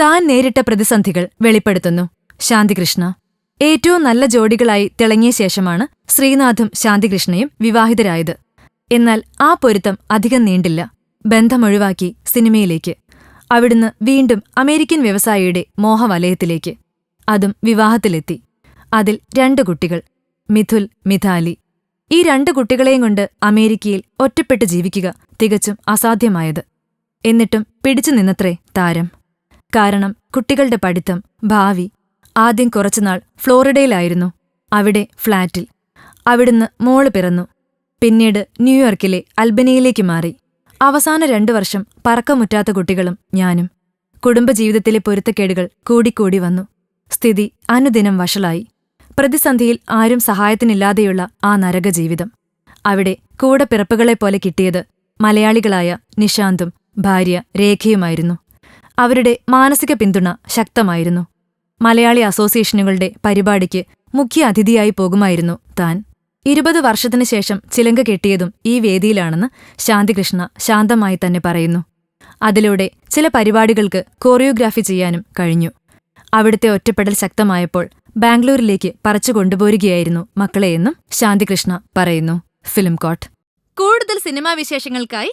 താൻ നേരിട്ട പ്രതിസന്ധികൾ വെളിപ്പെടുത്തുന്നു. ശാന്തികൃഷ്ണ. ഏറ്റവും നല്ല ജോഡികളായി തിളങ്ങിയ ശേഷമാണ് ശ്രീനാഥും ശാന്തികൃഷ്ണയും വിവാഹിതരായത്. എന്നാൽ ആ പൊരുത്തം അധികം നീണ്ടില്ല. ബന്ധമൊഴിവാക്കി സിനിമയിലേക്ക്. അവിടുന്ന് വീണ്ടും അമേരിക്കൻ വ്യവസായിയുടെ മോഹവലയത്തിലേക്ക്. അതും വിവാഹത്തിലെത്തി. അതിൽ രണ്ട് കുട്ടികൾ മിഥുൽ മിഥാലി. ഈ രണ്ട് കുട്ടികളെയും കൊണ്ട് അമേരിക്കയിൽ ഒറ്റപ്പെട്ട് ജീവിക്കുക തികച്ചും അസാധ്യമായത്. എന്നിട്ടും പിടിച്ചു നിന്നത്രേ താരം. കാരണം കുട്ടികളുടെ പഠിത്തം ഭാവി ആദ്യം കുറച്ചുനാൾ ഫ്ലോറിഡയിലായിരുന്നു അവിടെ ഫ്ളാറ്റിൽ അവിടുന്ന് മോൾ പിറന്നു. പിന്നീട് ന്യൂയോർക്കിലെ അൽബനിയയിലേക്ക് മാറി. അവസാന രണ്ടു വർഷം പറക്കമുറ്റാത്ത കുട്ടികളും ഞാനും. കുടുംബജീവിതത്തിലെ പൊരുത്തക്കേടുകൾ കൂടിക്കൂടി വന്നു. സ്ഥിതി അനുദിനം വഷളായി. പ്രതിസന്ധിയിൽ ആരും സഹായത്തിനില്ലാതെയുള്ള ആ നരകജീവിതം. അവിടെ കൂടെ പിറപ്പുകളെപ്പോലെ കിട്ടിയത് മലയാളികളായ നിശാന്തും ഭാര്യ രേഖയുമായിരുന്നു. അവരുടെ മാനസിക പിന്തുണ ശക്തമായിരുന്നു. മലയാളി അസോസിയേഷനുകളുടെ പരിപാടിക്ക് മുഖ്യ അതിഥിയായി പോകുമായിരുന്നു താൻ. ഇരുപത് വർഷത്തിനു ശേഷം ചിലങ്ക കെട്ടിയതും ഈ വേദിയിലാണെന്ന് ശാന്തികൃഷ്ണ ശാന്തമായി തന്നെ പറയുന്നു. അതിലൂടെ ചില പരിപാടികൾക്ക് കോറിയോഗ്രാഫി ചെയ്യാനും കഴിഞ്ഞു. അവിടുത്തെ ഒറ്റപ്പെടൽ ശക്തമായപ്പോൾ ബാംഗ്ലൂരിലേക്ക് പറിച്ചു കൊണ്ടുപോരുകയായിരുന്നു മക്കളെയെന്നും ശാന്തികൃഷ്ണ പറയുന്നു. Film coat. കൂടുതൽ സിനിമാ വിശേഷങ്ങൾക്കായി